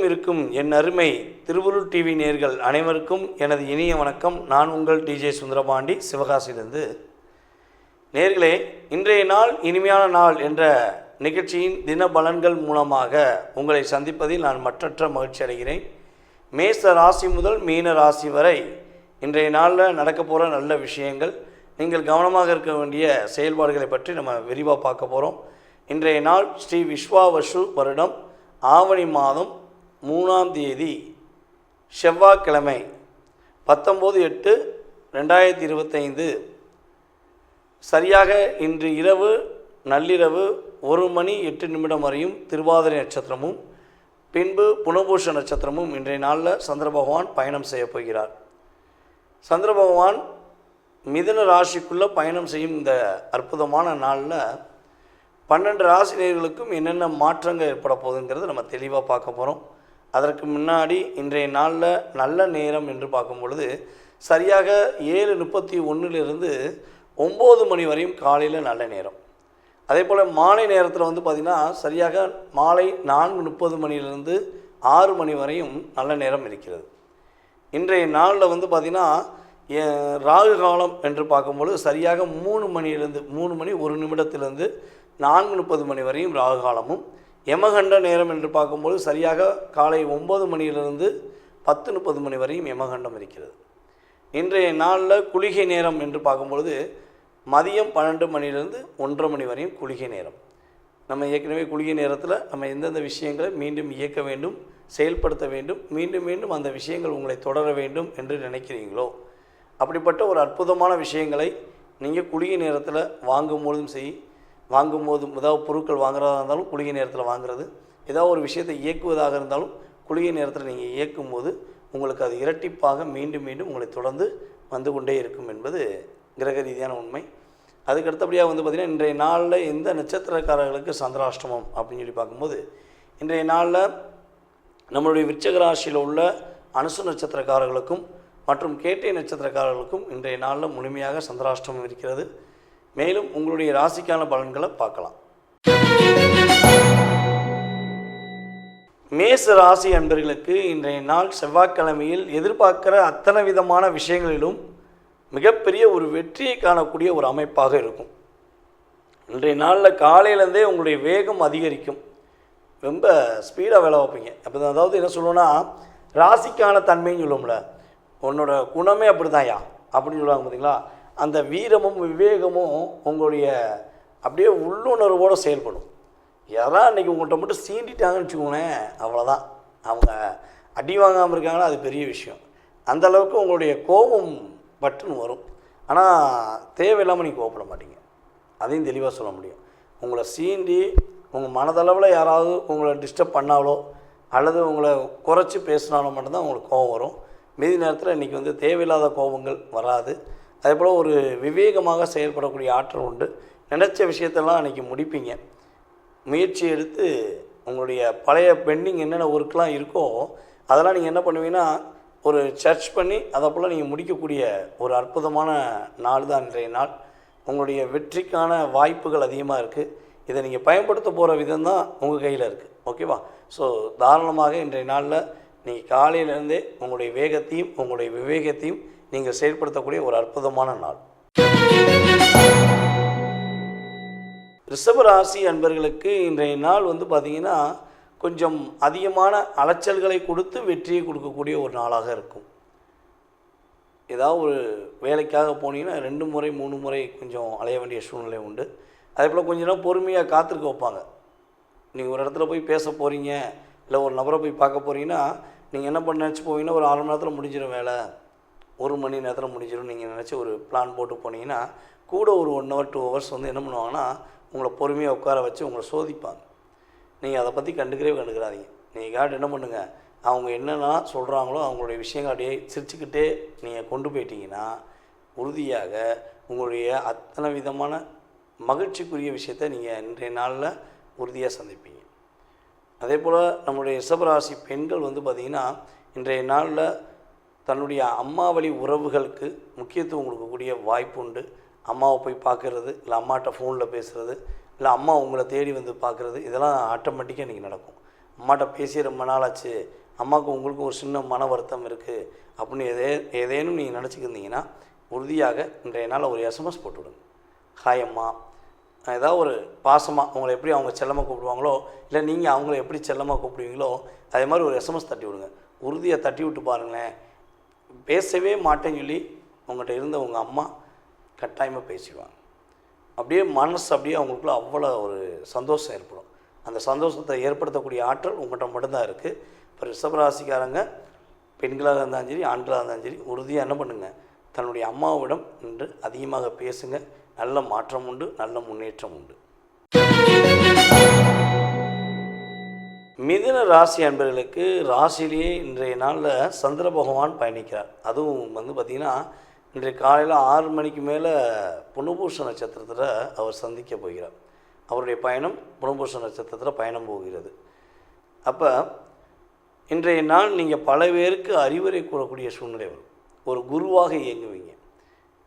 உலகெங்கும் இருக்கும் என் அருமை திருவுருள் டிவி நேர்கள் அனைவருக்கும் எனது இனிய வணக்கம். நான் உங்கள் டிஜே சுந்தரபாண்டி சிவகாசியிலிருந்து. நேர்களே இன்றைய நாள் இனிமையான நாள் என்ற நிகழ்ச்சியின் தின பலன்கள் மூலமாக உங்களை சந்திப்பதில் நான் மற்றற்ற மகிழ்ச்சி அடைகிறேன். மேச ராசி முதல் மீன ராசி வரை இன்றைய நாளில் நடக்க போகிற நல்ல விஷயங்கள் நீங்கள் கவனமாக இருக்க வேண்டிய செயல்பாடுகளை பற்றி நம்ம விரிவாக பார்க்க போகிறோம் இன்றைய நாள் ஸ்ரீ விஸ்வாவசு வருடம் ஆவணி மாதம் மூணாம் தேதி செவ்வாய்க்கிழமை பத்தொம்போது எட்டு ரெண்டாயிரத்தி இருபத்தைந்து. சரியாக இன்று இரவு நள்ளிரவு ஒரு மணி எட்டு நிமிடம் வரையும் திருவாதிரை நட்சத்திரமும் பின்பு புனபூஷ நட்சத்திரமும் இன்றைய நாளில் சந்திர பகவான் பயணம் செய்ய போகிறார். சந்திர பகவான் மிதுன ராசிக்குள்ளே பயணம் செய்யும் இந்த அற்புதமான நாளில் பன்னெண்டு ராசினியர்களுக்கும் என்னென்ன மாற்றங்கள் ஏற்பட போகுதுங்கிறது நம்ம தெளிவாக பார்க்க போகிறோம் அதற்கு முன்னாடி இன்றைய நாளில் நல்ல நேரம் என்று பார்க்கும் பொழுது சரியாக ஏழு முப்பத்தி ஒன்றுலேருந்து ஒம்பது மணி வரையும் காலையில் நல்ல நேரம். அதே போல் மாலை நேரத்தில் வந்து பார்த்திங்கன்னா சரியாக மாலை நான்கு முப்பது மணிலிருந்து ஆறு மணி வரையும் நல்ல நேரம் இருக்கிறது. இன்றைய நாளில் வந்து பார்த்திங்கன்னா ராகு காலம் என்று பார்க்கும்பொழுது சரியாக மூணு மணியிலிருந்து மூணு மணி ஒரு நிமிடத்திலிருந்து நான்கு முப்பது மணி வரையும் ராகு காலமும் யமகண்ட நேரம் என்று பார்க்கும்போது சரியாக காலை ஒம்பது மணியிலிருந்து பத்து முப்பது மணி வரையும் யமகண்டம் இருக்கிறது. இன்றைய நாளில் குளிகை நேரம் என்று பார்க்கும்பொழுது மதியம் பன்னெண்டு மணியிலிருந்து ஒன்றரை மணி வரையும் குளிகை நேரம். நம்ம ஏற்கனவே குளிகை நேரத்தில் நம்ம எந்தெந்த விஷயங்களை மீண்டும் இயக்க வேண்டும் செயல்படுத்த வேண்டும் மீண்டும் மீண்டும் அந்த விஷயங்கள் உங்களை தொடர வேண்டும் என்று நினைக்கிறீங்களோ? அப்படிப்பட்ட ஒரு அற்புதமான விஷயங்களை நீங்கள் குளிகை நேரத்தில் வாங்கும் பொழுதும் சரி வாங்கும்போது ஏதாவது பொருட்கள் வாங்குறதா இருந்தாலும் குளிகை நேரத்தில் வாங்குறது. ஏதாவது ஒரு விஷயத்தை இயக்குவதாக இருந்தாலும் குளிகை நேரத்தில் நீங்கள் இயக்கும் போது உங்களுக்கு அது இரட்டிப்பாக மீண்டும் மீண்டும் உங்களை தொடர்ந்து வந்து கொண்டே இருக்கும் என்பது கிரக ரீதியான உண்மை. அதுக்கு அடுத்தபடியாக வந்து பார்த்திங்கன்னா இன்றைய நாளில் எந்த நட்சத்திரக்காரர்களுக்கு சந்திராஷ்டமம் அப்படின்னு சொல்லி பார்க்கும்போது இன்றைய நாளில் நம்மளுடைய விருச்சக ராசியில் உள்ள அனுசு நட்சத்திரக்காரர்களுக்கும் மற்றும் கேட்டை நட்சத்திரக்காரர்களுக்கும் இன்றைய நாளில் முழுமையாக சந்திராஷ்டமம் இருக்கிறது. மேலும் உங்களுடைய ராசிக்கான பலன்களை பார்க்கலாம். மேச ராசி அன்பர்களுக்கு இன்றைய நாள் செவ்வாய்க்கிழமையில் எதிர்பார்க்கிற அத்தனை விதமான விஷயங்களிலும் மிகப்பெரிய ஒரு வெற்றியை காணக்கூடிய ஒரு அமைப்பாக இருக்கும். இன்றைய நாளில் காலையிலேருந்தே உங்களுடைய வேகம் அதிகரிக்கும். ரொம்ப ஸ்பீடாக வேலை வைப்பீங்க அப்போ அதாவது என்ன சொல்லுவோன்னா ராசிக்கான தன்மைன்னு சொல்லுவோம்ல உன்னோட குணமே அப்படிதான்யா அப்படின்னு சொல்லுவாங்க பார்த்தீங்களா அந்த வீரமும் விவேகமும் உங்களுடைய அப்படியே உள்ளுணர்வோடு செயல்படும். யாரா அன்றைக்கி உங்கள்கிட்ட மட்டும் சீண்டிட்டாங்கன்னு வச்சுக்கோங்களேன் அவ்வளோதான் அவங்க அடி வாங்காமல் இருக்காங்கன்னா அது பெரிய விஷயம். அந்த அளவுக்கு உங்களுடைய கோபம் பட்டுன்னு வரும். ஆனால் தேவையில்லாமல் நீங்கள் கோபப்பட மாட்டீங்க. அதையும் தெளிவாக சொல்ல முடியும். உங்களை சீண்டி உங்கள் மனதளவில் யாராவது உங்களை டிஸ்டர்ப் பண்ணாலோ அல்லது உங்களை குறைச்சி பேசினாலும் மட்டும்தான் உங்களுக்கு கோபம் வரும். மீதி நேரத்தில் இன்றைக்கி வந்து தேவையில்லாத கோபங்கள் வராது. அதே போல் ஒரு விவேகமாக செயல்படக்கூடிய ஆற்றல் உண்டு. நினச்ச விஷயத்தெல்லாம் அன்றைக்கி முடிப்பீங்க. முயற்சி எடுத்து உங்களுடைய பழைய பெண்டிங் என்னென்ன ஒர்க்லாம் இருக்கோ அதெல்லாம் நீங்கள் என்ன பண்ணுவீங்கன்னா ஒரு சர்ச் பண்ணி அதை போல் நீங்கள் முடிக்கக்கூடிய ஒரு அற்புதமான நாள் தான் இன்றைய நாள். உங்களுடைய வெற்றிக்கான வாய்ப்புகள் அதிகமாக இருக்குது இதை நீங்கள் பயன்படுத்த போகிற விதம் தான் உங்கள் கையில் இருக்குது ஓகேவா? ஸோ தாராளமாக இன்றைய நாளில் நீங்கள் காலையிலேருந்தே உங்களுடைய வேகத்தையும் உங்களுடைய விவேகத்தையும் நீங்கள் செயல்படுத்தக்கூடிய ஒரு அற்புதமான நாள். ரிஷபராசி அன்பர்களுக்கு இன்றைய நாள் வந்து பார்த்திங்கன்னா கொஞ்சம் அதிகமான அலைச்சல்களை கொடுத்து வெற்றியை கொடுக்கக்கூடிய ஒரு நாளாக இருக்கும். ஏதாவது ஒரு வேலைக்காக போனீங்கன்னா ரெண்டு முறை மூணு முறை கொஞ்சம் அலைய வேண்டிய சூழ்நிலை உண்டு. அதே போல் கொஞ்ச நேரம் பொறுமையாக காத்திருக்க வைப்பாங்க. நீங்கள் ஒரு இடத்துல போய் பேச போகிறீங்க இல்லை ஒரு நபரை போய் பார்க்க போகிறீங்கன்னா நீங்கள் என்ன பண்ண நினச்சி போவீங்கன்னா ஒரு அரை மணி நேரத்தில் முடிஞ்சிடும் வேலை. ஒரு மணி நேரத்தில் முடிஞ்சிடும். நீங்கள் நினச்சி ஒரு பிளான் போட்டு போனீங்கன்னா கூட ஒரு ஒன் ஹவர் டூ ஹவர்ஸ் வந்து என்ன பண்ணுவாங்கன்னா உங்களை பொறுமையாக உட்கார வச்சு உங்களை சோதிப்பாங்க. நீங்கள் அதை பற்றி கண்டுக்கிறே கண்டுக்கிறாதீங்க நீங்கள் காட்டு என்ன பண்ணுங்கள் அவங்க என்னென்னா சொல்கிறாங்களோ அவங்களுடைய விஷயங்கள் அப்படியே சிரிச்சுக்கிட்டே நீங்கள் கொண்டு போயிட்டீங்கன்னா உறுதியாக உங்களுடைய அத்தனை விதமான மகிழ்ச்சிக்குரிய விஷயத்தை நீங்கள் இன்றைய நாளில் உறுதியாக சந்திப்பீங்க. அதே போல் நம்முடைய ரிஷபராசி பெண்கள் வந்து பார்த்திங்கன்னா இன்றைய நாளில் தன்னுடைய அம்மா வழி உறவுகளுக்கு முக்கியத்துவம் கொடுக்கக்கூடிய வாய்ப்பு உண்டு அம்மாவை போய் பார்க்குறது இல்லை அம்மாட்ட ஃபோனில் பேசுகிறது இல்லை அம்மா உங்களை தேடி வந்து பார்க்குறது இதெல்லாம் ஆட்டோமேட்டிக்காக இன்றைக்கி நடக்கும். அம்மாட்ட பேசி ரொம்ப நாளாச்சு அம்மாவுக்கு உங்களுக்கும் ஒரு சின்ன மன வருத்தம் இருக்குது அப்படின்னு எதே ஏதேனும் நீங்கள் நினச்சிக்கிருந்தீங்கன்னா உறுதியாக இன்றைய நாள் ஒரு எஸ்எம்எஸ் போட்டு விடுங்க ஹாய் அம்மா. ஏதாவது ஒரு பாசமாக உங்களை எப்படி அவங்க செல்லமாக கூப்பிடுவாங்களோ இல்லை நீங்கள் அவங்கள எப்படி செல்லமாக கூப்பிடுவீங்களோ அதே மாதிரி ஒரு எஸ்எம்எஸ் தட்டி விடுங்க உறுதியாக தட்டி விட்டு பாருங்களேன். பேசவே மாட்டேன்னு சொல்லி உங்கள்கிட்ட இருந்த உங்கள் அம்மா கட்டாயமாக பேசிடுவாங்க. அப்படியே மனசு அப்படியே அவங்களுக்குள்ள அவ்வளோ ஒரு சந்தோஷம் ஏற்படும். அந்த சந்தோஷத்தை ஏற்படுத்தக்கூடிய ஆற்றல் உங்கள்கிட்ட மட்டும்தான் இருக்குது இப்போ ரிஷபராசிக்காரங்க பெண்களாக இருந்தாலும் சரி ஆண்களாக இருந்தாலும் சரி உறுதியாக என்ன பண்ணுங்கள் தன்னுடைய அம்மாவிடம் நின்று அதிகமாக பேசுங்க. நல்ல மாற்றம் உண்டு நல்ல முன்னேற்றம் உண்டு. மிதுன ராசி அன்பர்களுக்கு ராசியிலேயே இன்றைய நாளில் சந்திர பகவான் பயணிக்கிறார். அதுவும் வந்து பார்த்திங்கன்னா இன்றைய காலையில் ஆறு மணிக்கு மேலே புனபூஷ நட்சத்திரத்தில் அவர் சந்திக்க போகிறார். அவருடைய பயணம் புனபூஷ நட்சத்திரத்தில் பயணம் போகிறது. அப்போ இன்றைய நாள் நீங்கள் பல பேருக்கு அறிவுரை கூறக்கூடிய சூழ்நிலை வரும். ஒரு குருவாக இயங்குவீங்க.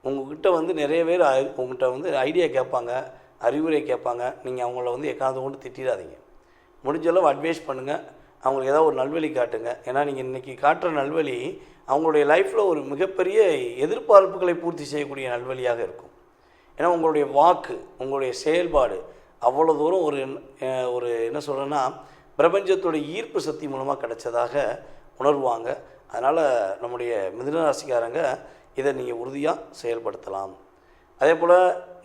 உங்கள்கிட்ட வந்து நிறைய பேர் உங்கள்கிட்ட வந்து ஐடியா கேட்பாங்க அறிவுரை கேட்பாங்க. நீங்கள் அவங்கள வந்து எக்காந்து கொண்டு திட்டிடாதீங்க. முடிஞ்சளவு அட்வைஸ் பண்ணுங்கள் அவங்களுக்கு ஏதாவது ஒரு நல்வழி காட்டுங்க. ஏன்னா நீங்கள் இன்றைக்கி காட்டுற நல்வழி அவங்களுடைய லைஃப்பில் ஒரு மிகப்பெரிய எதிர்பார்ப்புகளை பூர்த்தி செய்யக்கூடிய நல்வழியாக இருக்கும். ஏன்னா உங்களுடைய வாக்கு உங்களுடைய செயல்பாடு அவ்வளோ தூரம் ஒரு ஒரு என்ன சொல்கிறேன்னா பிரபஞ்சத்தோட ஈர்ப்பு சக்தி மூலமாக கிடைச்சதாக உணர்வாங்க. அதனால் நம்முடைய மிதுன ராசிக்காரங்க இதை நீங்கள் உறுதியாக செயல்படுத்தலாம். அதே போல்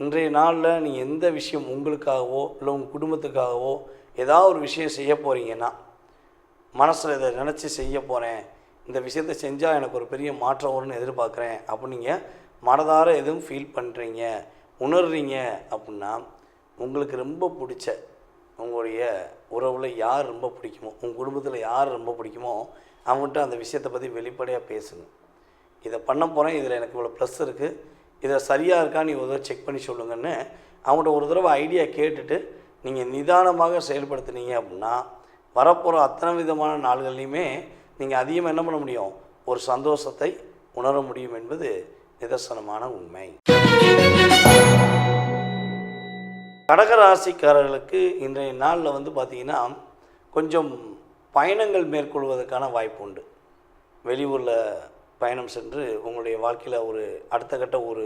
இன்றைய நாளில் நீங்கள் எந்த விஷயம் உங்களுக்காகவோ இல்லை உங்கள் குடும்பத்துக்காகவோ ஏதாவது ஒரு விஷயம் செய்ய போகிறீங்கன்னா மனசில் இதை நினச்சி செய்ய போகிறேன் இந்த விஷயத்தை செஞ்சால் எனக்கு ஒரு பெரிய மாற்றம் வரும்னு எதிர்பார்க்குறேன். அப்படின்னு நீங்கள் மனதார எதுவும் ஃபீல் பண்ணுறீங்க உணர்றீங்க அப்படின்னா உங்களுக்கு ரொம்ப பிடிச்ச உங்களுடைய உறவில் யார் ரொம்ப பிடிக்குமோ உங்கள் குடும்பத்தில் யார் ரொம்ப பிடிக்குமோ அவங்ககிட்ட அந்த விஷயத்தை பற்றி வெளிப்படையாக பேசுங்க. இதை பண்ண போகிறேன் இதில் எனக்கு இவ்வளோ ப்ளஸ் இருக்குது இதை சரியாக இருக்கான்னு இவ்வளோ செக் பண்ணி சொல்லுங்கன்னு அவங்கள்ட்ட ஒரு தடவை ஐடியா கேட்டுட்டு நீங்கள் நிதானமாக செயல்படுத்துனீங்க அப்படின்னா வரப்போகிற அத்தனை விதமான நாள்கள்லையுமே நீங்கள் அதிகமாக என்ன பண்ண முடியும்? ஒரு சந்தோஷத்தை உணர முடியும் என்பது நிதர்சனமான உண்மை. கடகராசிக்காரர்களுக்கு இன்றைய நாளில் வந்து பார்த்திங்கன்னா கொஞ்சம் பயணங்கள் மேற்கொள்வதற்கான வாய்ப்பு உண்டு. வெளியூரில் பயணம் சென்று உங்களுடைய வாழ்க்கையில் ஒரு அடுத்த கட்ட ஒரு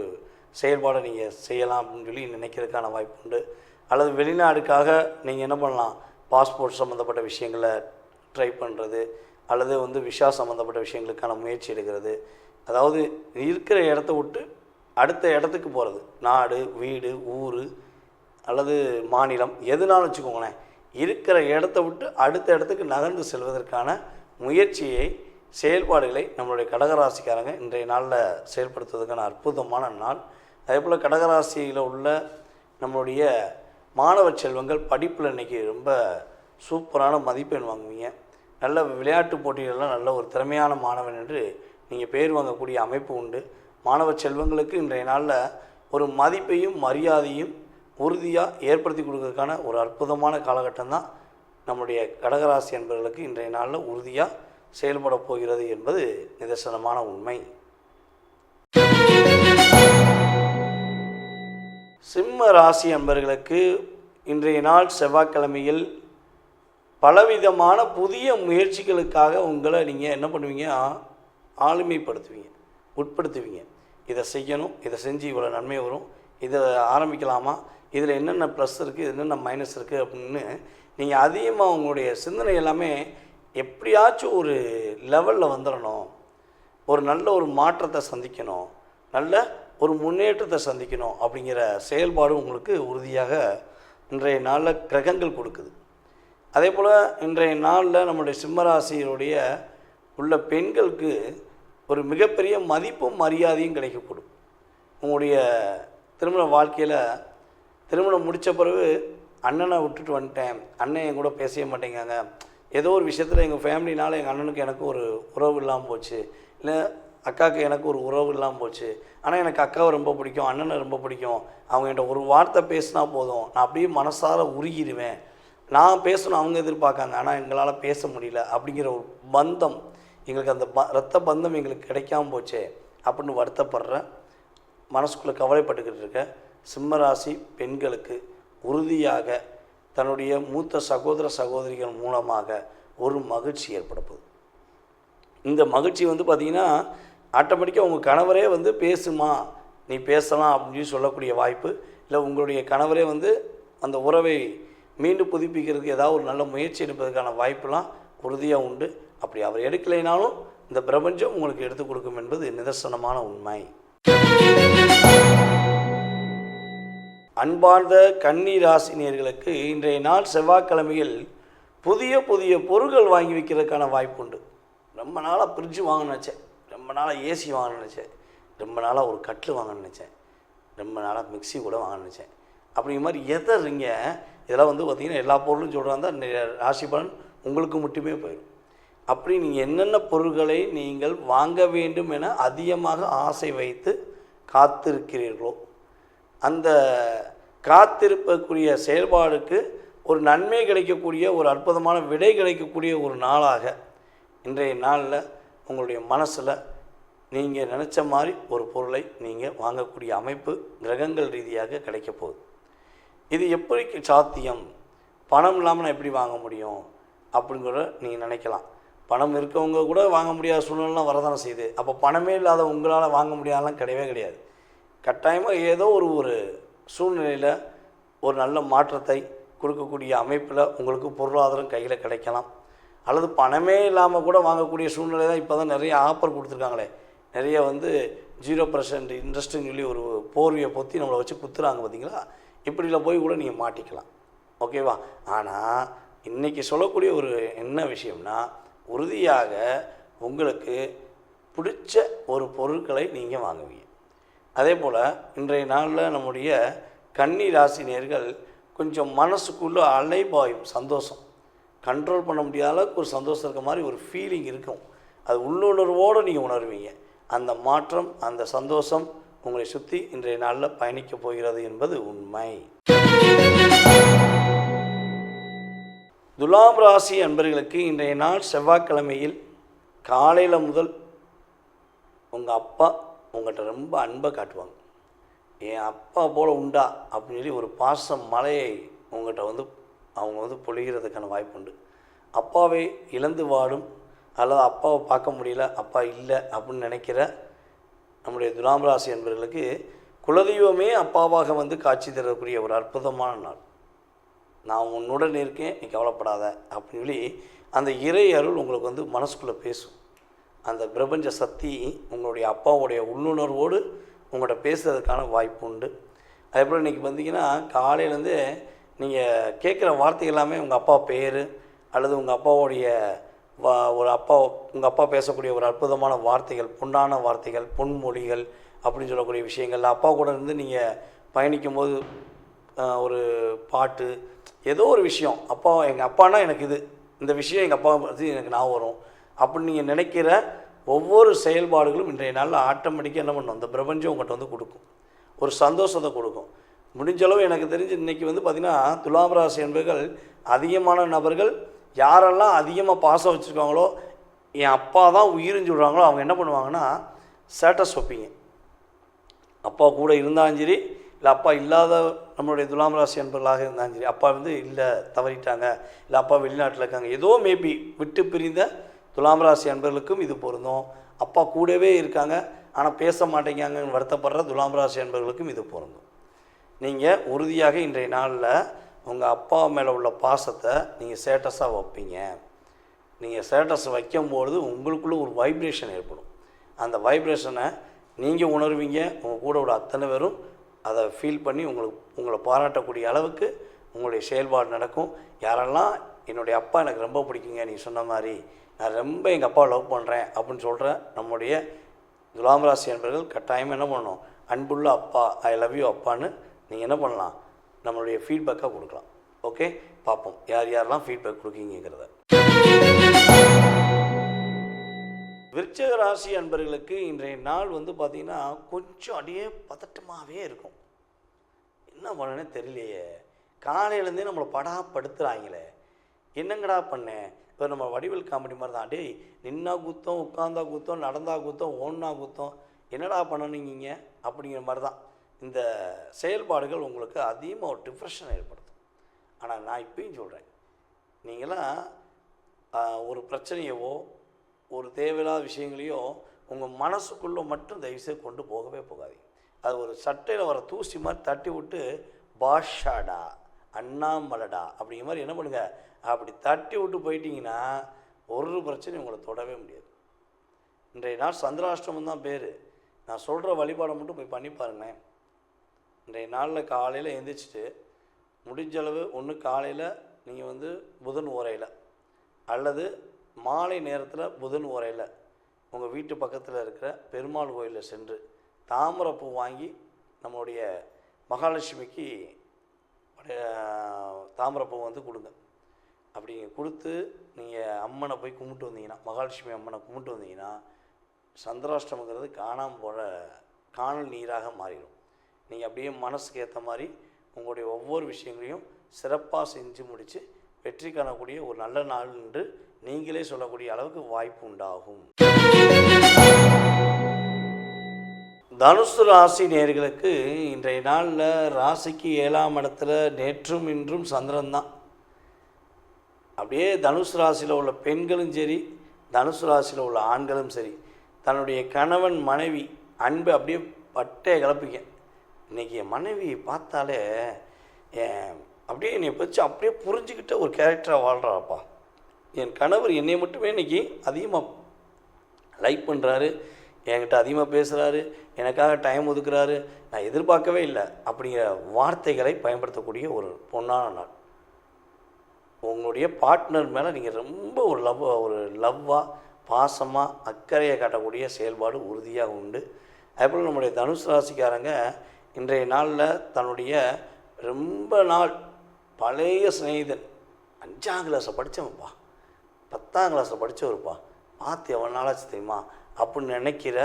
செயல்பாடை நீங்கள் செய்யலாம் அப்படின்னு சொல்லி நினைக்கிறதுக்கான வாய்ப்பு உண்டு. அல்லது வெளிநாடுக்காக நீங்கள் என்ன பண்ணலாம்? பாஸ்போர்ட் சம்மந்தப்பட்ட விஷயங்களை ட்ரை பண்ணுறது அல்லது வந்து விஷா சம்மந்தப்பட்ட விஷயங்களுக்கான முயற்சி எடுக்கிறது. அதாவது இருக்கிற இடத்த விட்டு அடுத்த இடத்துக்கு போகிறது நாடு வீடு ஊர் அல்லது மாநிலம் எதுனாலும் வச்சுக்கோங்களேன். இருக்கிற இடத்த விட்டு அடுத்த இடத்துக்கு நகர்ந்து செல்வதற்கான முயற்சியை செயல்பாடுகளை நம்மளுடைய கடகராசிக்காரங்க இன்றைய நாளில் செயல்படுத்துவதற்கான அற்புதமான நாள். அதே போல் கடகராசியில் உள்ள நம்மளுடைய மாணவ செல்வங்கள் படிப்பில் இன்றைக்கி ரொம்ப சூப்பரான மதிப்பெண் வாங்குவீங்க. நல்ல விளையாட்டு போட்டிகளெலாம் நல்ல ஒரு திறமையான மாணவன் என்று நீங்கள் பேர் வாங்கக்கூடிய அமைப்பு உண்டு. மாணவ செல்வங்களுக்கு இன்றைய நாளில் ஒரு மதிப்பையும் மரியாதையும் உறுதியாக ஏற்படுத்தி கொடுக்கறதுக்கான ஒரு அற்புதமான காலகட்டம் தான் நம்முடைய கடகராசி என்பவர்களுக்கு இன்றைய நாளில் உறுதியாக செயல்பட போகிறது என்பது நிதர்சனமான உண்மை. சிம்ம ராசி அன்பர்களுக்கு இன்றைய நாள் செவ்வாய்க்கிழமையில் பலவிதமான புதிய முயற்சிகளுக்காக உங்களை நீங்கள் என்ன பண்ணுவீங்க? ஆ- ஆளுமைப்படுத்துவீங்க உட்படுத்துவீங்க. இதை செய்யணும் இதை செஞ்சு இவ்வளோ நன்மை வரும் இதை ஆரம்பிக்கலாமா? இதில் என்னென்ன ப்ளஸ் இருக்குது என்னென்ன மைனஸ் இருக்குது அப்படின்னு நீங்கள் அதிகமாக உங்களுடைய சிந்தனை எல்லாமே எப்படியாச்சும் ஒரு லெவலில் வந்துடணும். ஒரு நல்ல ஒரு மாற்றத்தை சந்திக்கணும் நல்ல ஒரு முன்னேற்றத்தை சந்திக்கணும் அப்படிங்கிற செயல்பாடு உங்களுக்கு உறுதியாக இன்றைய நாளில் கிரகங்கள் கொடுக்குது. அதே போல் இன்றைய நாளில் நம்முடைய சிம்மராசியினுடைய உள்ள பெண்களுக்கு ஒரு மிகப்பெரிய மதிப்பும் மரியாதையும் கிடைக்கக்கூடும். உங்களுடைய திருமண வாழ்க்கையில் திருமணம் முடித்த பிறகு அண்ணனை விட்டுட்டு வந்துட்டேன். அண்ணன் என் கூட பேசவே மாட்டேங்காங்க ஏதோ ஒரு விஷயத்தில் எங்கள் ஃபேமிலினால எங்கள் அண்ணனுக்கு எனக்கு ஒரு உறவு இல்லாமல் போச்சு. இல்லை அக்காவுக்கு எனக்கு ஒரு உறவு இல்லாமல் போச்சு. ஆனால் எனக்கு அக்காவை ரொம்ப பிடிக்கும் அண்ணனை ரொம்ப பிடிக்கும். அவங்க என்கிட்ட ஒரு வார்த்தை பேசினா போதும். நான் அப்படியே மனசார உருகிடுவேன் நான் பேசணும் அவங்க எதிர்பார்க்காங்க. ஆனால் எங்களால் பேச முடியல அப்படிங்கிற ஒரு பந்தம். எங்களுக்கு அந்த ப ரத்த பந்தம் எங்களுக்கு கிடைக்காம போச்சே அப்படின்னு வருத்தப்படுற மனசுக்குள்ளே கவலைப்பட்டுக்கிட்டு இருக்க சிம்மராசி பெண்களுக்கு உறுதியாக தன்னுடைய மூத்த சகோதர சகோதரிகள் மூலமாக ஒரு மகிழ்ச்சி ஏற்பட போகுது. இந்த மகிழ்ச்சி வந்து பார்த்திங்கன்னா ஆட்டோமேட்டிக்காக உங்கள் கணவரே வந்து பேசுமா? நீ பேசலாம் அப்படின்னு சொல்லக்கூடிய வாய்ப்பு இல்லை உங்களுடைய கணவரே வந்து அந்த உறவை மீண்டும் புதுப்பிக்கிறதுக்கு ஏதாவது ஒரு நல்ல முயற்சி எடுப்பதற்கான வாய்ப்புலாம் உறுதியாக உண்டு. அப்படி அவர் எடுக்கலைனாலும் இந்த பிரபஞ்சம் உங்களுக்கு எடுத்து கொடுக்கும் என்பது நிதர்சனமான உண்மை. அன்பார்ந்த கன்னி ராசினியர்களுக்கு இன்றைய நாள் செவ்வாய்க்கிழமையில் புதிய புதிய பொருட்கள் வாங்கி வைக்கிறதுக்கான வாய்ப்பு உண்டு. ரொம்ப நாளாக ஃப்ரிட்ஜு வாங்கினச்சே ரொம்ப நாளாக ஏசி வாங்க நினச்சேன். ரொம்ப நாளாக ஒரு கட்டில் வாங்க நினச்சேன். ரொம்ப நாளாக மிக்ஸி கூட வாங்க நினச்சேன். அப்படிங்கிற மாதிரி எதறிங்க இதெல்லாம் வந்து பார்த்திங்கன்னா எல்லா பொருளும் சொல்கிறாங்க ராசி பலன் உங்களுக்கு மட்டுமே போயிடும். அப்படி நீங்கள் என்னென்ன பொருட்களை நீங்கள் வாங்க வேண்டும் என அதிகமாக ஆசை வைத்து காத்திருக்கிறீர்களோ அந்த காத்திருப்பக்கூடிய செயல்பாடுக்கு ஒரு நன்மை கிடைக்கக்கூடிய ஒரு அற்புதமான விடை கிடைக்கக்கூடிய ஒரு நாளாக இன்றைய நாளில் உங்களுடைய மனசில் நீங்கள் நினச்ச மாதிரி ஒரு பொருளை நீங்கள் வாங்கக்கூடிய அமைப்பு கிரகங்கள் ரீதியாக கிடைக்க போகுது. இது எப்படி சாத்தியம்? பணம் இல்லாமல் நான் எப்படி வாங்க முடியும்? அப்படிங்கிற நீங்கள் நினைக்கலாம். பணம் இருக்கவங்க கூட வாங்க முடியாத சூழ்நிலாம் வரதான செய்யுது. அப்போ பணமே இல்லாத உங்களால் வாங்க முடியாதெல்லாம் கிடையவே கிடையாது. கட்டாயமாக ஏதோ ஒரு ஒரு சூழ்நிலையில் ஒரு நல்ல மாற்றத்தை கொடுக்கக்கூடிய அமைப்பில் உங்களுக்கு பொருளாதாரம் கையில் கிடைக்கலாம். அல்லது பணமே இல்லாமல் கூட வாங்கக்கூடிய சூழ்நிலை தான் இப்போ தான் நிறைய ஆஃபர் கொடுத்துருக்காங்களே. நிறைய வந்து ஜீரோ பர்சன்ட் இன்ட்ரெஸ்ட்டுன்னு சொல்லி ஒரு போர்வையை பொத்தி நம்மளை வச்சு குத்துறாங்க பார்த்தீங்களா? இப்படிலாம் போய் கூட நீங்கள் மாட்டிக்கலாம். ஓகேவா ஆனால் இன்றைக்கி சொல்லக்கூடிய ஒரு என்ன விஷயம்னா உறுதியாக உங்களுக்கு பிடிச்ச ஒரு பொருட்களை நீங்கள் வாங்குவீங்க. அதே போல் இன்றைய நாளில் நம்முடைய கன்னி ராசினியர்கள் கொஞ்சம் மனசுக்குள்ளே அலைபாயும் சந்தோஷம். கண்ட்ரோல் பண்ண முடியாத அளவுக்கு ஒரு சந்தோஷம் இருக்க மாதிரி ஒரு ஃபீலிங் இருக்கும். அது உள்ளுணர்வோடு நீங்கள் உணர்வீங்க. அந்த மாற்றம் அந்த சந்தோஷம் உங்களை சுற்றி இன்றைய நாளில் பயணிக்கப் போகிறது என்பது உண்மை. துலாம் ராசி அன்பர்களுக்கு இன்றைய நாள் செவ்வாய்க்கிழமையில் காலையில் முதல் உங்கள் அப்பா உங்கள்கிட்ட ரொம்ப அன்பை காட்டுவாங்க. என் அப்பா போல் உண்டா? அப்படின்னு சொல்லி ஒரு பாசம் மலையை உங்கள்கிட்ட வந்து அவங்க வந்து பொழிகிறதுக்கான வாய்ப்பு உண்டு. அப்பாவை இழந்து வாடும் அல்லது அப்பாவை பார்க்க முடியல அப்பா இல்லை அப்படின்னு நினைக்கிற நம்முடைய துலாம் ராசி என்பவர்களுக்கு குலதெய்வமே அப்பாவாக வந்து காட்சி தரக்கூடிய ஒரு அற்புதமான நாள். நான் உன்னுடன் இருக்கேன் நீ கவலைப்படாத அப்படின்னு சொல்லி அந்த இறை அருள் உங்களுக்கு வந்து மனசுக்குள்ளே பேசும். அந்த பிரபஞ்ச சக்தி உங்களுடைய அப்பாவுடைய உள்ளுணர்வோடு உங்கள்கிட்ட பேசுறதுக்கான வாய்ப்பு உண்டு. அதே போல் இன்றைக்கி பார்த்தீங்கன்னா காலையிலேருந்து நீங்கள் கேட்குற வார்த்தை எல்லாமே உங்கள் அப்பா பேர் அல்லது உங்கள் அப்பாவுடைய ஒரு அப்பா உங்கள் அப்பா பேசக்கூடிய ஒரு அற்புதமான வார்த்தைகள் பொன்னான வார்த்தைகள் பொன்மொழிகள் அப்படின்னு சொல்லக்கூடிய விஷயங்கள் அப்பா கூட இருந்து நீங்கள் பயணிக்கும் போது ஒரு பாட்டு ஏதோ ஒரு விஷயம். அப்பா எங்கள் அப்பானா எனக்கு இது. இந்த விஷயம் எங்கள் அப்பா பற்றி எனக்கு நான் வரும். அப்படின்னு நீங்கள் நினைக்கிற ஒவ்வொரு செயல்பாடுகளும் இன்றைய நாளில் ஆட்டோமேட்டிக்காக என்ன பண்ணும்? அந்த பிரபஞ்சம் உங்கள்கிட்ட வந்து கொடுக்கும். ஒரு சந்தோஷத்தை கொடுக்கும். முடிஞ்சளவு எனக்கு தெரிஞ்சு இன்றைக்கி வந்து பார்த்திங்கன்னா துலாம் ராசி என்பர்கள் அதிகமான நபர்கள் யாரெல்லாம் அதிகமாக பாசம் வச்சுருக்காங்களோ என் அப்பா தான் உயிருன்னு சொல்கிறாங்களோ அவங்க என்ன பண்ணுவாங்கன்னா ஸ்டேட்டஸ் வைப்பீங்க. அப்பா கூட இருந்தாலும் சரி இல்லை அப்பா இல்லாத நம்மளுடைய துலாம் ராசி என்பர்களாக இருந்தாலும் சரி அப்பா வந்து இல்லை தவறிட்டாங்க இல்லை அப்பா வெளிநாட்டில் இருக்காங்க ஏதோ மேபி விட்டு பிரிந்த துலாம் ராசி அன்பர்களுக்கும் இது பொருந்தும். அப்பா கூடவே இருக்காங்க ஆனால் பேச மாட்டேங்காங்கன்னு வருத்தப்படுற துலாம் ராசி அன்பர்களுக்கும் இது பொருந்தும். நீங்கள் உறுதியாக இன்றைய நாளில் உங்கள் அப்பா மேலே உள்ள பாசத்தை நீங்கள் ஸ்டேட்டஸாக வைப்பீங்க. நீங்கள் ஸ்டேட்டஸ் வைக்கும்பொழுது உங்களுக்குள்ளே ஒரு வைப்ரேஷன் ஏற்படும். அந்த வைப்ரேஷனை நீங்கள் உணர்வீங்க. உங்கள் கூட உள்ள அத்தனை பேரும் அதை ஃபீல் பண்ணி உங்களுக்கு உங்களை பாராட்டக்கூடிய அளவுக்கு உங்களுடைய செயல்பாடு நடக்கும். யாரெல்லாம் என்னுடைய அப்பா எனக்கு ரொம்ப பிடிக்குங்க நீ சொன்ன மாதிரி நான் ரொம்ப எங்கள் அப்பாவை லவ் பண்ணுறேன் அப்படின்னு சொல்கிற நம்முடைய துலாம் ராசி என்பவர்கள் கட்டாயம் என்ன பண்ணணும் அன்புள்ள அப்பா ஐ லவ் யூ அப்பான்னு நீங்கள் என்ன பண்ணலாம்? நம்மளுடைய ஃபீட்பேக்காக கொடுக்கலாம். ஓகே பார்ப்போம். யார் யாரெல்லாம் ஃபீட்பேக் கொடுக்கீங்கிறத விருச்சக ராசி அன்பர்களுக்கு இன்றைய நாள் வந்து பார்த்திங்கன்னா கொஞ்சம் அப்படியே பதட்டமாகவே இருக்கும். என்ன பண்ணனே தெரியலையே. காலையிலேருந்தே நம்மளை படாப்படுத்துகிறாங்களே என்னங்கடா பண்ணேன் இப்போ நம்ம வடிவில் காமெடி மாதிரி தான். டேய் நின்னா குத்தம் உட்காந்தா குத்தம் நடந்தா குத்தம் ஓன்னா குத்தம். என்னடா பண்ணணுங்க அப்படிங்கிற மாதிரி தான். இந்த செயல்பாடுகள் உங்களுக்கு அதிகமாக ஒரு டிப்ரெஷன் ஏற்படுத்தும். ஆனால் நான் இப்பயும் சொல்கிறேன் நீங்களாம் ஒரு பிரச்சனையவோ ஒரு தேவையில்லாத விஷயங்களையோ உங்கள் மனசுக்குள்ளே மட்டும் தயவுசெய்து கொண்டு போகவே போகாதீங்க. அது ஒரு சட்டையில் வர தூசி மாதிரி தட்டி விட்டு பாஷாடா அண்ணாமலடா அப்படிங்கிற மாதிரி என்ன பண்ணுங்கள் அப்படி தட்டி விட்டு போயிட்டீங்கன்னா ஒரு பிரச்சனையும் உங்களை தொடவே முடியாது. இன்றைய நாள் சந்திராஷ்டமம் தான் பேர். நான் சொல்கிற வழிபாடை மட்டும் போய் பண்ணி பாருங்களேன். இன்றைய நாளில் காலையில் எந்திரிச்சிட்டு முடிஞ்ச அளவு ஒன்று காலையில் நீங்கள் வந்து புதன் ஓரையில் அல்லது மாலை நேரத்தில் புதன் ஓரையில் உங்கள் வீட்டு பக்கத்தில் இருக்கிற பெருமாள் கோயிலில் சென்று தாமரைப்பூ வாங்கி நம்மளுடைய மகாலட்சுமிக்கு அஹ், தாமரைப்பூ வந்து கொடுங்க. அப்படி கொடுத்து நீங்கள் அம்மனை போய் கும்பிட்டு வந்தீங்கன்னா மகாலட்சுமி அம்மனை கும்பிட்டு வந்தீங்கன்னா சந்திராஷ்டமங்கிறது காணாமல் போகிற காணல் நீராக மாறிடும். நீங்கள் அப்படியே மனசுக்கு ஏற்ற மாதிரி உங்களுடைய ஒவ்வொரு விஷயங்களையும் சிறப்பாக செஞ்சு முடித்து வெற்றி காணக்கூடிய ஒரு நல்ல நாள் என்று நீங்களே சொல்லக்கூடிய அளவுக்கு வாய்ப்பு உண்டாகும். தனுசு ராசி நேர்களுக்கு இன்றைய நாளில் ராசிக்கு ஏழாம் இடத்துல நேற்றும் இன்றும் சந்திரன்தான் அப்படியே தனுசு ராசியில் உள்ள பெண்களும் சரி தனுசு ராசியில் உள்ள ஆண்களும் சரி தன்னுடைய கணவன் மனைவி அன்பு அப்படியே பட்டே கிளப்பிக்க இன்றைக்கி என் மனைவியை பார்த்தாலே அப்படியே என்னை பற்றி அப்படியே புரிஞ்சுக்கிட்ட ஒரு கேரக்டராக வாழ்கிறாப்பா என் கணவர் என்னை மட்டுமே இன்றைக்கி அதிகமாக லைக் பண்ணுறாரு என்கிட்ட அதிகமாக பேசுகிறாரு எனக்காக டைம் ஒதுக்குறாரு நான் எதிர்பார்க்கவே இல்லை அப்படிங்கிற வார்த்தைகளை பயன்படுத்தக்கூடிய ஒரு பொண்ணான நாள் உங்களுடைய பார்ட்னர் மேலே நீங்கள் ரொம்ப ஒரு லவ் ஒரு லவ்வாக பாசமாக அக்கறையை காட்டக்கூடிய செயல்பாடு உறுதியாக உண்டு. அதேபோல் நம்முடைய தனுசு ராசிக்காரங்க இன்றைய நாளில் தன்னுடைய ரொம்ப நாள் பழைய சிநேகிதன் அஞ்சாம் கிளாஸில் படித்தவன்ப்பா பத்தாம் கிளாஸில் படித்தவருப்பா பார்த்து எவ்வளோ நாளாச்சு தெரியுமா? அப்படின்னு நினைக்கிற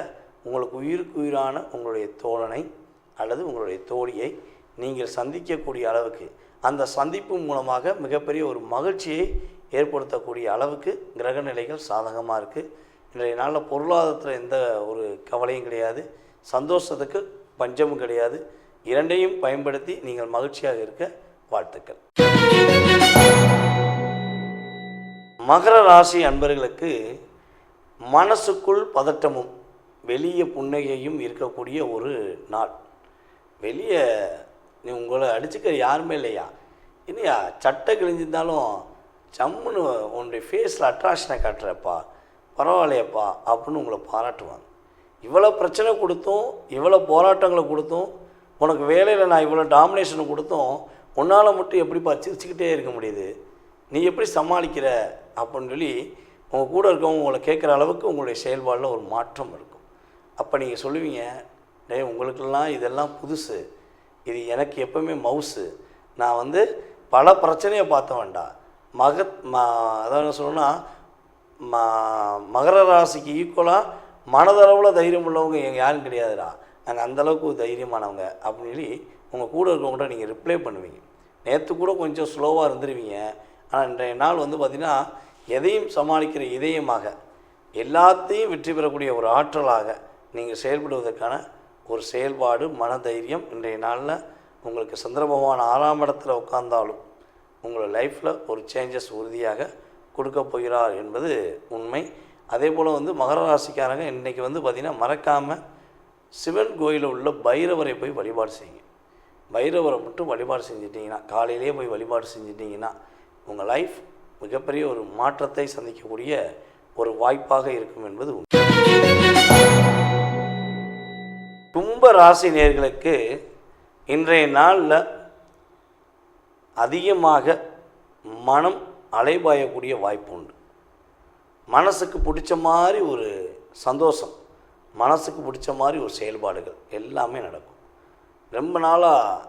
உங்களுக்கு உயிருக்கு உயிரான உங்களுடைய தோழனை அல்லது உங்களுடைய தோழியை நீங்கள் சந்திக்கக்கூடிய அளவுக்கு அந்த சந்திப்பு மூலமாக மிகப்பெரிய ஒரு மகிழ்ச்சியை ஏற்படுத்தக்கூடிய அளவுக்கு கிரக நிலைகள் சாதகமாக இருக்குது இன்றைய நாளில் பொருளாதாரத்தில் எந்த ஒரு கவலையும் கிடையாது. சந்தோஷத்துக்கு பஞ்சமும் கிடையாது. இரண்டையும் பயன்படுத்தி நீங்கள் மகிழ்ச்சியாக இருக்க வாழ்த்துக்கள். மகர ராசி அன்பர்களுக்கு மனசுக்குள் பதட்டமும் வெளியே புன்னகையும் இருக்கக்கூடிய ஒரு நாள். வெளியே நீ உங்களை அடிச்சுக்க யாருமே இல்லையா? இல்லையா சட்டை கிழிஞ்சிருந்தாலும் சம்முன்னு உன்னுடைய ஃபேஸில் அட்ராக்ஷனை காட்டுறப்பா பரவாயில்லையப்பா அப்படின்னு உங்களை பாராட்டுவாங்க. இவ்வளோ பிரச்சனை கொடுத்தும் இவ்வளோ போராட்டங்களை கொடுத்தும் உனக்கு வேலையில் நான் இவ்வளோ டாமினேஷனை கொடுத்தும் உன்னால் மட்டும் எப்படிப்பா சிரிச்சுக்கிட்டே இருக்க முடியுது? நீ எப்படி சமாளிக்கிற? அப்படின்னு சொல்லி உங்கள் கூட இருக்கவங்க உங்களை கேட்குற அளவுக்கு உங்களுடைய செயல்பாடில் ஒரு மாற்றம் இருக்கும். அப்போ நீங்கள் சொல்லுவீங்க டேய் உங்களுக்கெல்லாம் இதெல்லாம் புதுசு. இது எனக்கு எப்பவுமே மவுசு. நான் வந்து பல பிரச்சனையை பார்த்த வேண்டாம் மக ம அதாவது என்ன சொல்லணும்னா ம மகர ராசிக்கு ஈக்குவலாக மனதளவில் தைரியம் உள்ளவங்க எங்கள் யாரும் கிடையாதுடா. நாங்கள் அந்தளவுக்கு தைரியமானவங்க அப்படின்னு சொல்லி உங்கள் கூட இருக்கவங்கள்ட்ட நீங்கள் ரிப்ளை பண்ணுவீங்க. நேற்று கூட கொஞ்சம் ஸ்லோவாக இருந்துருவீங்க. ஆனால் இன்றைய நாள் வந்து பார்த்திங்கன்னா எதையும் சமாளிக்கிற இதயமாக எல்லாத்தையும் வெற்றி பெறக்கூடிய ஒரு ஆற்றலாக நீங்கள் செயல்படுவதற்கான ஒரு செயல்பாடு மனதைரியம் இன்றைய நாளில் உங்களுக்கு சந்திர பகவான் ஆறாம் இடத்துல உட்கார்ந்தாலும் உங்களோட லைஃப்பில் ஒரு சேஞ்சஸ் உறுதியாக கொடுக்க போகிறார் என்பது உண்மை. அதே போல் வந்து மகர ராசிக்காரங்க இன்றைக்கி வந்து பார்த்திங்கன்னா மறக்காமல் சிவன் கோயிலில் உள்ள பைரவரை போய் வழிபாடு செய்யுங்க. பைரவரை மட்டும் வழிபாடு செஞ்சிட்டிங்கன்னா காலையிலேயே போய் வழிபாடு செஞ்சிட்டிங்கன்னா உங்கள் லைஃப் மிகப்பெரிய ஒரு மாற்றத்தை சந்திக்கக்கூடிய ஒரு வாய்ப்பாக இருக்கும் என்பது உண்மை. கும்ப ராசி நேர்களுக்கு இன்றைய நாளில் அதிகமாக மனம் அலைபாயக்கூடிய வாய்ப்பு உண்டு. மனசுக்கு பிடிச்ச மாதிரி ஒரு சந்தோஷம் மனசுக்கு பிடிச்ச மாதிரி ஒரு செயல்பாடுகள் எல்லாமே நடக்கும். ரொம்ப நாளாக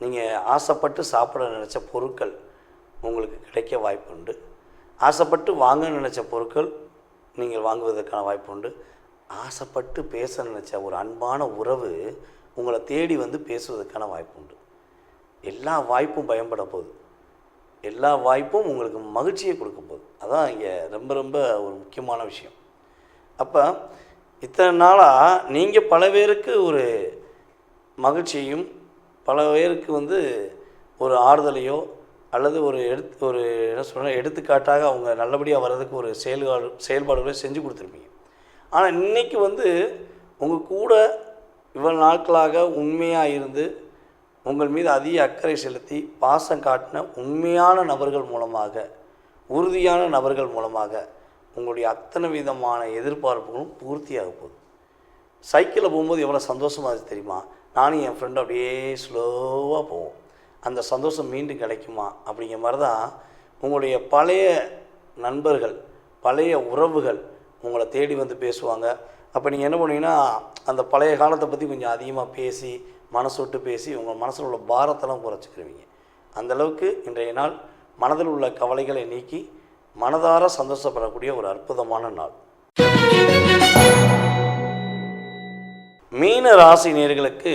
நீங்கள் ஆசைப்பட்டு சாப்பிட நினச்ச பொருட்கள் உங்களுக்கு கிடைக்க வாய்ப்பு உண்டு ஆசைப்பட்டு வாங்க நினச்ச பொருட்கள் நீங்கள் வாங்குவதற்கான வாய்ப்பு உண்டு ஆசைப்பட்டு பேச நினச்ச ஒரு அன்பான உறவு உங்களை தேடி வந்து பேசுவதற்கான வாய்ப்பு உண்டு எல்லா வாய்ப்பும் பயன்பட போகுது. எல்லா வாய்ப்பும் உங்களுக்கு மகிழ்ச்சியை கொடுக்க போகுது அதான் இங்கே ரொம்ப ரொம்ப ஒரு முக்கியமான விஷயம். அப்போ இத்தனை நாளாக நீங்கள் பல பேருக்கு ஒரு மகிழ்ச்சியும் பல பேருக்கு வந்து ஒரு ஆறுதலையோ அல்லது ஒரு எடுத்து ஒரு என்ன சொல்கிறேன் எடுத்துக்காட்டாக அவங்க நல்லபடியாக வர்றதுக்கு ஒரு செயல்பாடு செயல்பாடுகளை செஞ்சு கொடுத்துருப்பீங்க. ஆனால் இன்றைக்கி வந்து உங்கள் கூட இவ்வளோ நாட்களாக உண்மையாக இருந்து உங்கள் மீது அதிக அக்கறை செலுத்தி பாசம் காட்டின உண்மையான நபர்கள் மூலமாக உறுதியான நபர்கள் மூலமாக உங்களுடைய அத்தனை விதமான எதிர்பார்ப்புகளும் பூர்த்தியாக போகுது. சைக்கிளில் போகும்போது எவ்வளோ சந்தோஷமாக இருக்குது தெரியுமா? நானும் என் ஃப்ரெண்டும் அப்படியே ஸ்லோவாக போவோம். அந்த சந்தோஷம் மீண்டும் கிடைக்குமா? அப்படிங்கிற மாதிரி தான் உங்களுடைய பழைய நண்பர்கள் பழைய உறவுகள் உங்களை தேடி வந்து பேசுவாங்க. அப்போ நீங்கள் என்ன பண்ணுவீங்கன்னா அந்த பழைய காலத்தை பற்றி கொஞ்சம் அதிகமாக பேசி மனசு விட்டு பேசி உங்கள் மனசில் உள்ள பாரத்தெல்லாம் குறைச்சிக்கிருவீங்க. அந்தளவுக்கு இன்றைய நாள் மனதில் உள்ள கவலைகளை நீக்கி மனதார சந்தோஷப்படக்கூடிய ஒரு அற்புதமான நாள். மீன ராசி நேர்களுக்கு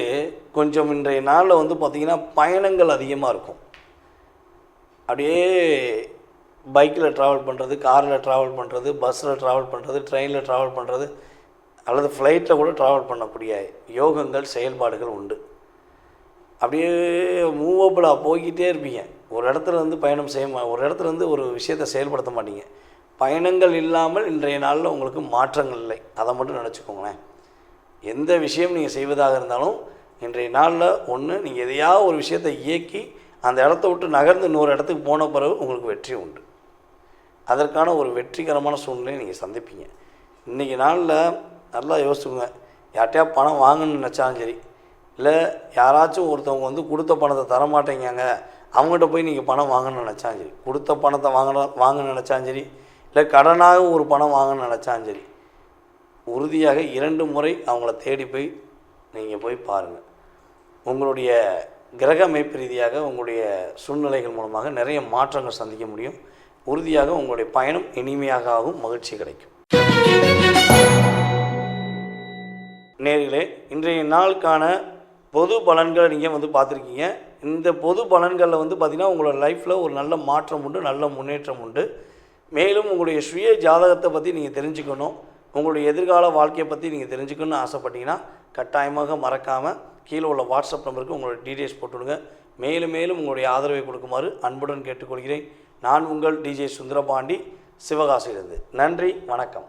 கொஞ்சம் இன்றைய நாளில் வந்து பார்த்திங்கன்னா பயணங்கள் அதிகமாக இருக்கும். அப்படியே பைக்கில் ட்ராவல் பண்ணுறது காரில் ட்ராவல் பண்ணுறது பஸ்ஸில் ட்ராவல் பண்ணுறது ட்ரெயினில் ட்ராவல் பண்ணுறது அல்லது ஃப்ளைட்டில் கூட ட்ராவல் பண்ணக்கூடிய யோகங்கள் செயல்பாடுகள் உண்டு. அப்படியே மூவபிளாக போய்கிட்டே இருப்பீங்க. ஒரு இடத்துல இருந்து பயணம் செய்ய ஒரு இடத்துல இருந்து ஒரு விஷயத்தை செயல்படுத்த மாட்டீங்க. பயணங்கள் இல்லாமல் இன்றைய நாளில் உங்களுக்கு மாற்றங்கள் இல்லை. அதை மட்டும் நினச்சிக்கோங்களேன். எந்த விஷயம் நீங்கள் செய்வதாக இருந்தாலும் இன்றைய நாளில் ஒன்று நீங்கள் எதையாவது ஒரு விஷயத்தை இயக்கி அந்த இடத்த விட்டு நகர்ந்து இன்னொரு இடத்துக்கு போன பிறகு உங்களுக்கு வெற்றி உண்டு. அதற்கான ஒரு வெற்றிகரமான சூழ்நிலையை நீங்கள் சந்திப்பீங்க. இன்றைக்கி நாளில் நல்லா யோசிச்சுக்கோங்க. யார்கிட்டயா பணம் வாங்கணும்னு நினச்சாலும் சரி இல்லை யாராச்சும் ஒருத்தவங்க வந்து கொடுத்த பணத்தை தர மாட்டேங்காங்க அவங்ககிட்ட போய் நீங்கள் பணம் வாங்கணும்னு நினச்சாலும் சரி கொடுத்த பணத்தை வாங்க வாங்க நினச்சாலும் சரி இல்லை கடனாக ஒரு பணம் வாங்கணும்னு நினச்சாலும் சரி உறுதியாக இரண்டு முறை அவங்கள தேடி போய் நீங்கள் போய் பாருங்கள் உங்களுடைய கிரக அமைப்பு ரீதியாக உங்களுடைய சூழ்நிலைகள் மூலமாக நிறைய மாற்றங்கள் சந்திக்க முடியும். உறுதியாக உங்களுடைய பயணம் இனிமையாக ஆகும் மகிழ்ச்சி கிடைக்கும். நேர்களே இன்றைய நாளுக்கான பொது பலன்களை நீங்கள் வந்து பார்த்துருக்கீங்க. இந்த பொது பலன்களில் வந்து பார்த்திங்கன்னா உங்களோட லைஃப்பில் ஒரு நல்ல மாற்றம் உண்டு நல்ல முன்னேற்றம் உண்டு. மேலும் உங்களுடைய சுய ஜாதகத்தை பற்றி நீங்கள் தெரிஞ்சுக்கணும். உங்களுடைய எதிர்கால வாழ்க்கையை பற்றி நீங்கள் தெரிஞ்சுக்கணும்னு ஆசைப்பட்டீங்கன்னா கட்டாயமாக மறக்காமல் கீழே உள்ள வாட்ஸ்அப் நம்பருக்கு உங்களோட டீட்டெயில்ஸ் போட்டுவிடுங்க. மேலும் மேலும் உங்களுடைய ஆதரவை கொடுக்குமாறு அன்புடன் கேட்டுக்கொள்கிறேன். நான் உங்கள் டிஜே சுந்தரபாண்டி சிவகாசியிலிருந்து. நன்றி வணக்கம்.